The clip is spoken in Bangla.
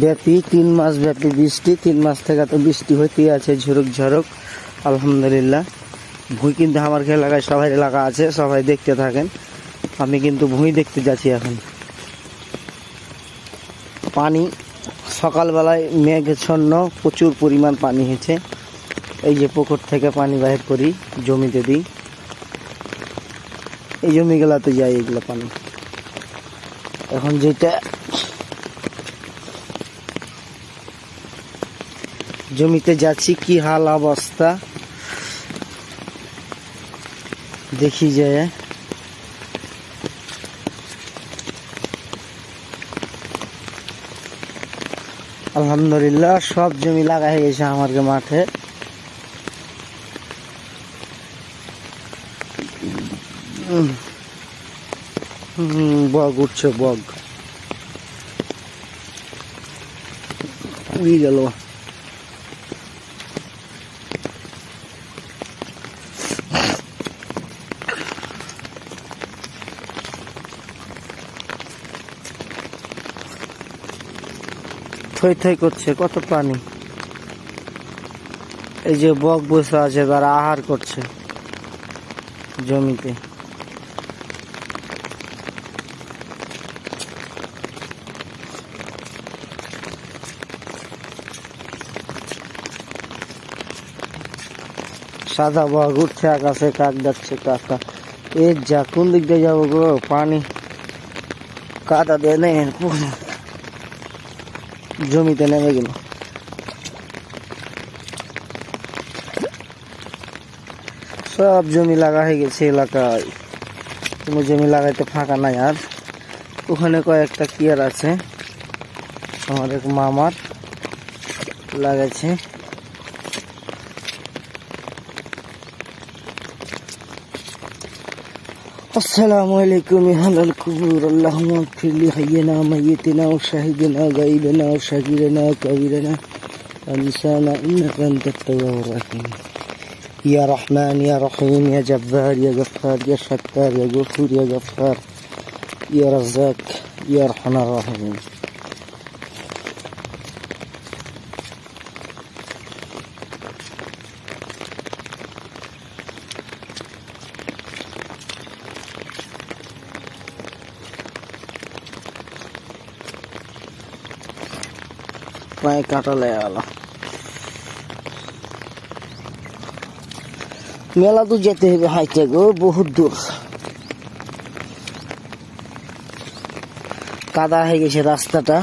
ব্যাপী, তিন মাস ব্যাপী বৃষ্টি, তিন মাস থেকে তো বৃষ্টি হতেই আছে, ঝুরুক ঝরুক, আলহামদুলিল্লাহ। ভুঁই কিন্তু আমার এলাকায় সবাই এলাকা আছে, সবাই দেখতে থাকেন। আমি কিন্তু ভুঁই দেখতে যাচ্ছি এখন। পানি, সকালবেলায় মেঘছন্ন প্রচুর পরিমাণ পানি হয়েছে। এই যে পুকুর থেকে পানি বাহির করি, জমিতে দিই। এই জমিগুলাতে যাই, এগুলো পানি। এখন যেটা জমিতে যাচ্ছি, কি হাল অবস্থা? দেখি যায় আলহামদুলিল্লাহ, সব জমি লাগা হয়ে গেছে আমার মাঠে। বগ উঠছে, বগ। উড়ে গেল। থই থই করছে, কত প্রাণী এই যে বক বসে আছে, তারা আহার করছে জমিতে। সাদা বক উঠছে, আকাশে কাক যাচ্ছে কাকা। এর যা, কোন দিক দিয়ে যাব গো? পানি। কাদা দিয়ে নেই জমিতে নেমে গেল। সব জমি লাগা হয়ে গেছে এলাকায়। কোনো জমি লাগাইতে ফাঁকা নাই আর। ওখানে কয়েকটা কিয়ার আছে? আমার এক মামার লাগাইছে। السلام عليكم يا أهل القبور. اللهم اغفر لحينا وميتنا وشهدنا غيبنا وشهيدنا وكبيرنا ونسانا إنك أنت التواب الرحيم. يا رحمن يا رحيم يا جبار يا غفار يا شكار يا غفور يا غفار يا رزاق يا أرحم الراحمين. পায়ে কাটা লেগে গেল মেলা তো যেতে হবে হাইটে গো, বহুত দূর। কাদা হয়ে গেছে রাস্তাটা।